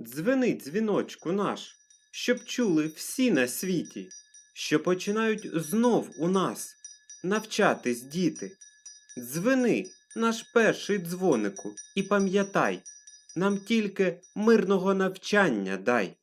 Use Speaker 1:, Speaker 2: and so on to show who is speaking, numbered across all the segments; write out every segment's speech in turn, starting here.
Speaker 1: Дзвени, дзвіночку наш, щоб чули всі на світі, що починають знов у нас навчатись діти. Дзвени, наш перший дзвонику, і пам'ятай, нам тільки мирного навчання дай.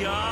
Speaker 2: Yeah.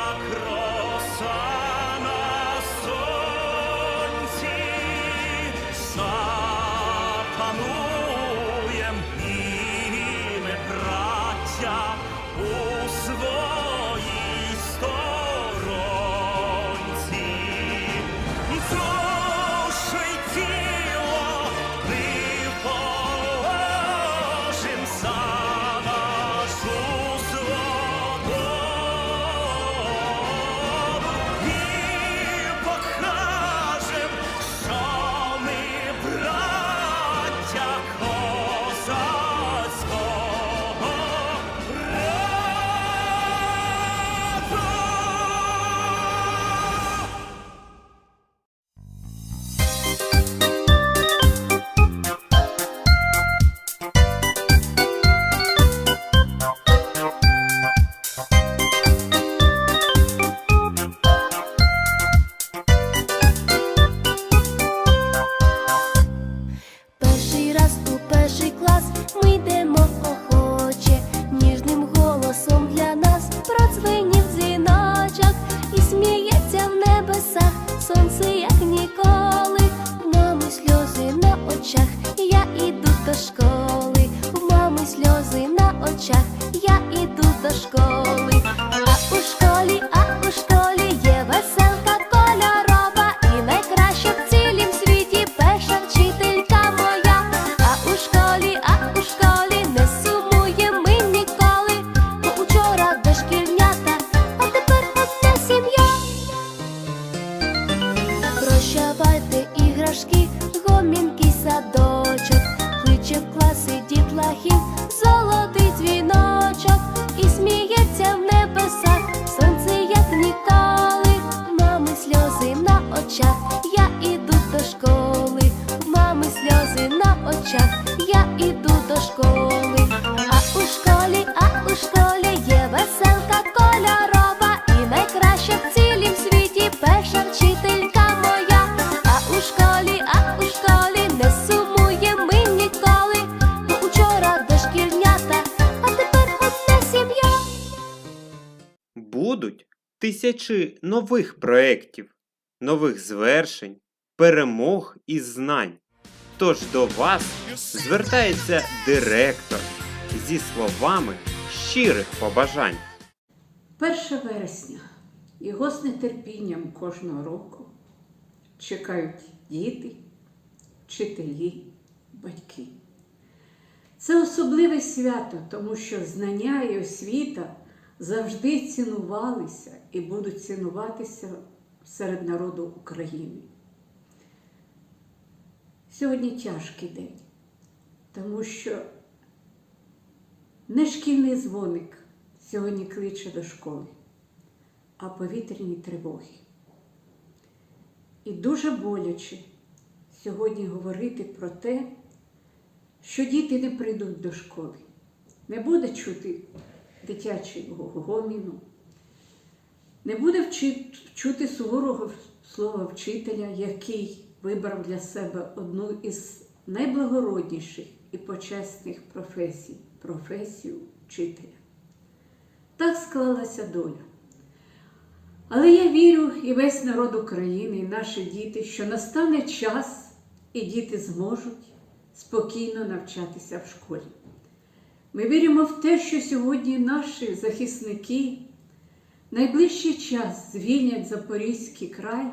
Speaker 2: сонце, Очах, я іду до школи, а у школі, а у школі є веселка кольорова, і найкраща в цілім світі перша вчителька моя. А у школі, а у школі не сумуємо ми ніколи, бо учора дошкільнята, а тепер одна сім'я.
Speaker 1: Будуть тисячі нових проєктів, нових звершень, перемог і знань. Тож до вас звертається директор зі словами щирих побажань.
Speaker 3: 1 вересня його з нетерпінням кожного року чекають діти, вчителі, батьки. Це особливе свято, тому що знання і освіта завжди цінувалися і будуть цінуватися серед народу України. Сьогодні тяжкий день, тому що не шкільний дзвоник сьогодні кличе до школи, а повітряні тривоги. І дуже боляче сьогодні говорити про те, що діти не прийдуть до школи, не буде чути дитячого гоміну, не буде чути суворого слова вчителя, який вибрав для себе одну із найблагородніших і почесних професій професію вчителя. Так склалася доля. Але я вірю і весь народ України, і наші діти, що настане час, і діти зможуть спокійно навчатися в школі. Ми віримо в те, що сьогодні наші захисники найближчий час звільнять Запорізький край,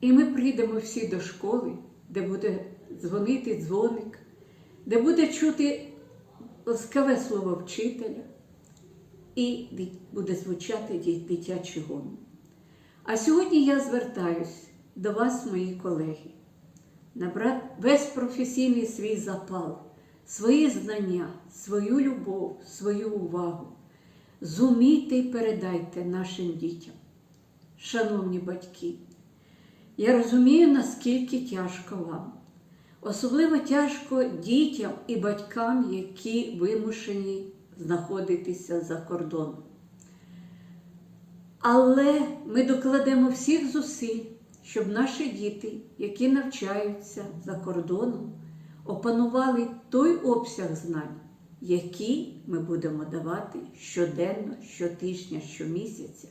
Speaker 3: і ми прийдемо всі до школи, де буде дзвонити дзвоник, де буде чути ласкаве слово вчителя і буде звучати дитячий гомін. А сьогодні я звертаюсь до вас, мої колеги, набрати весь професійний свій запал, свої знання, свою любов, свою увагу. Зумійте і передайте нашим дітям. Шановні батьки, я розумію, наскільки тяжко вам. Особливо тяжко дітям і батькам, які вимушені знаходитися за кордоном. Але ми докладемо всіх зусиль, щоб наші діти, які навчаються за кордоном, опанували той обсяг знань, який ми будемо давати щоденно, щотижня, щомісяця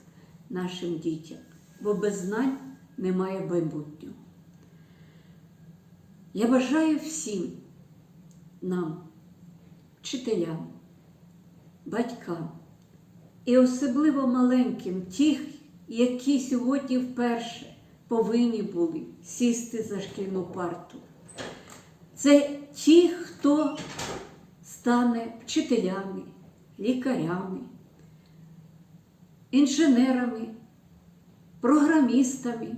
Speaker 3: нашим дітям. Бо без знань немає майбутнього. Я бажаю всім нам, вчителям, батькам і особливо маленьким, тих, які сьогодні вперше повинні були сісти за шкільну парту. Це ті, хто стане вчителями, лікарями, інженерами, програмістами,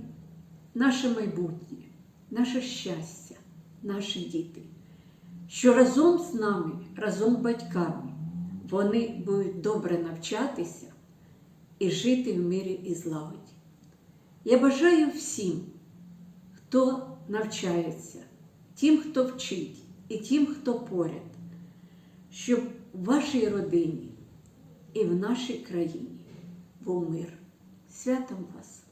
Speaker 3: наше майбутнє, наше щастя, наші діти, що разом з нами, разом з батьками, вони будуть добре навчатися і жити в мирі і злагоді. Я бажаю всім, хто навчається, тим, хто вчить, і тим, хто поряд, щоб в вашій родині і в нашій країні був мир. Святом вас!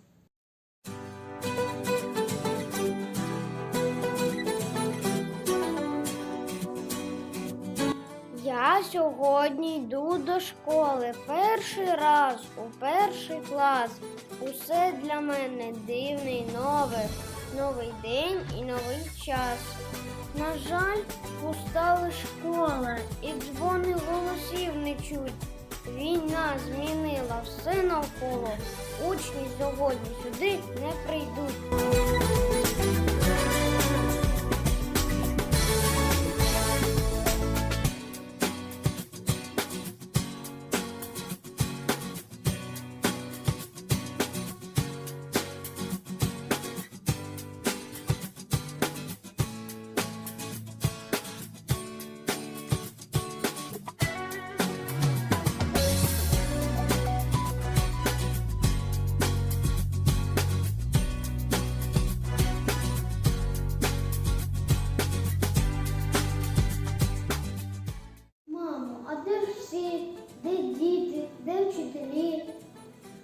Speaker 4: Я сьогодні йду до школи перший раз у перший клас. Усе для мене дивне й нове, новий день і новий час. На жаль, пуста школа і дзвони голосів не чуть. Війна змінила все навколо. Учні сьогодні сюди не прийдуть.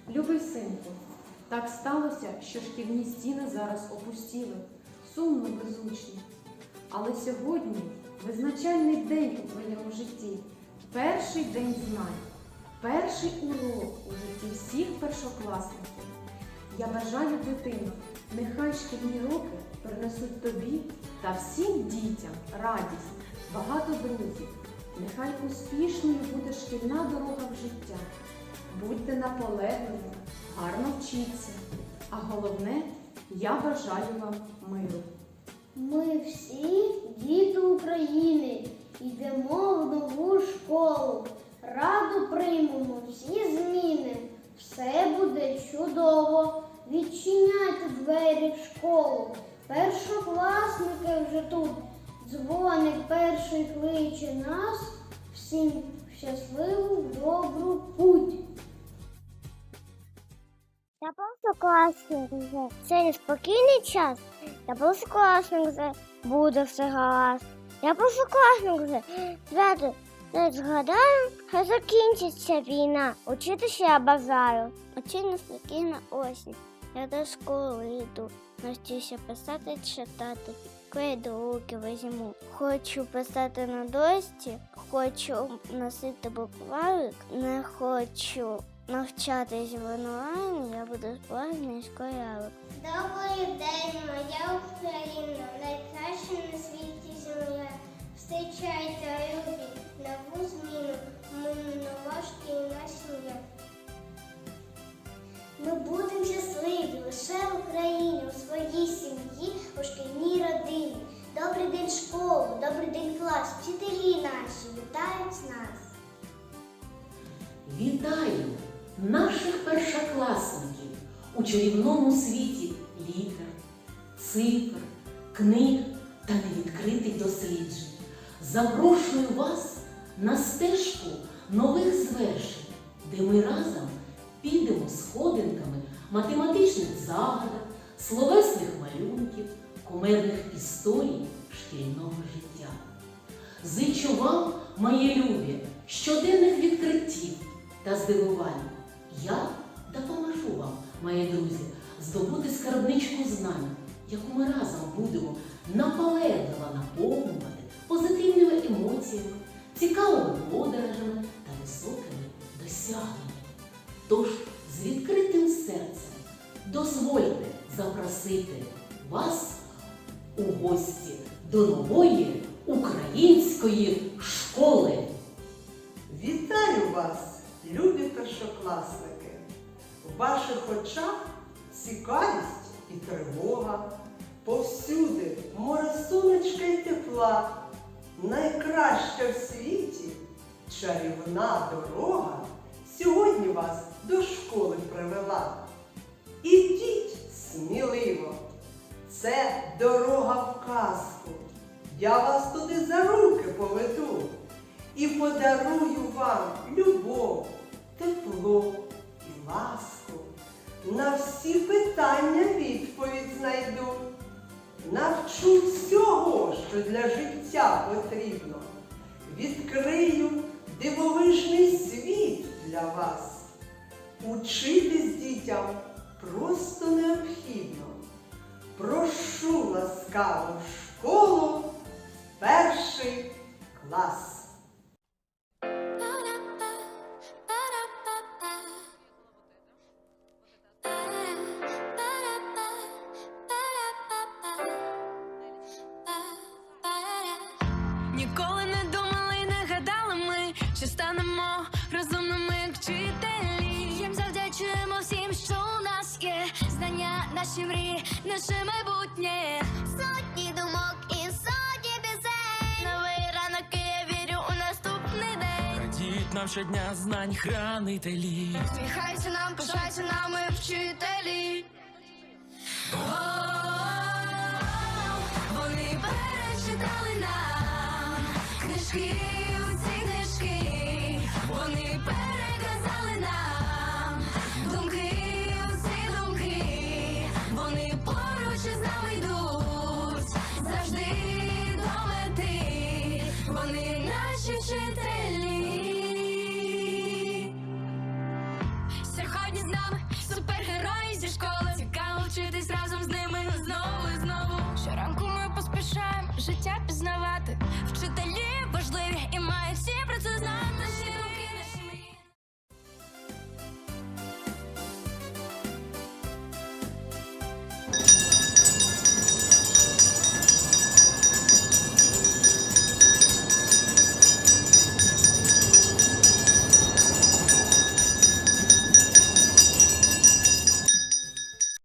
Speaker 5: Любий синку, так сталося, що шкільні стіни зараз опустіли, сумно безучні. Але сьогодні визначальний день у твоєму житті, перший день знань, перший урок у житті всіх першокласників. Я бажаю дитино, нехай шкільні роки принесуть тобі та всім дітям радість, багато друзів. Нехай успішною буде шкільна дорога в життя. Будьте наполегливі, гарно вчіться. А головне, я бажаю вам миру.
Speaker 6: Ми всі діти України. Йдемо в нову школу. Радо приймемо всі зміни. Все буде чудово. Відчиняйте двері в школу. Першокласники вже тут. Дзвоник перший кличе нас. Всім щасливу, добру путь.
Speaker 4: Я першокласник вже. Це неспокійний час. Я першокласник вже. Буде все гаразд. Я першокласник вже. Свято, не згадаю, хай закінчиться війна. Учитися я бажаю. Оці неспокійна осінь. Я до школи йду. Навчуся писати, читати. Крейду руки візьму. Хочу писати на дошці, хочу носити букварик, не хочу навчатись в онлайн, я буду справжній школярик.
Speaker 6: Добрий день, моя Україна, найкраща на світі земля. Встрічайте, любі, нову зміну,
Speaker 7: чарівному світі літер, цифр, книг та невідкритих досліджень. Запрошую вас на стежку нових звершень, де ми разом підемо сходинками математичних загадок, словесних малюнків, кумедних історій шкільного життя. Зичу вам, мої любі, щоденних відкриттів та здивувань. Я допоможу вам, мої друзі, здобути скарбничку знань, яку ми разом будемо наполегливо наповнювати позитивними емоціями, цікавими подорожами та високими досягненнями. Тож з відкритим серцем дозвольте запросити вас у гості до нової української школи.
Speaker 8: Вітаю вас, любі першокласники! В ваших очах цікавість і тривога. Повсюди море сонечка й тепла. Найкраща в світі чарівна дорога сьогодні вас до школи привела. Ідіть сміливо, це дорога в казку. Я вас туди за руки поведу і подарую вам любов, тепло і ласку. На всі питання відповідь знайду. Навчу всього, що для життя потрібно. Відкрию дивовижний світ для вас. Учитись дітям просто необхідно. Прошу ласкаво школу перший клас.
Speaker 9: Наші мрії, наше майбутнє. Сотні думок і сотні пісень. Новий ранок, і я вірю у наступний день.
Speaker 10: Радіють нам щодня знань хранителі.
Speaker 9: Сміхайся нам, пишайся нами, вчителі. Вони перечитали нам книжки, усі книжки.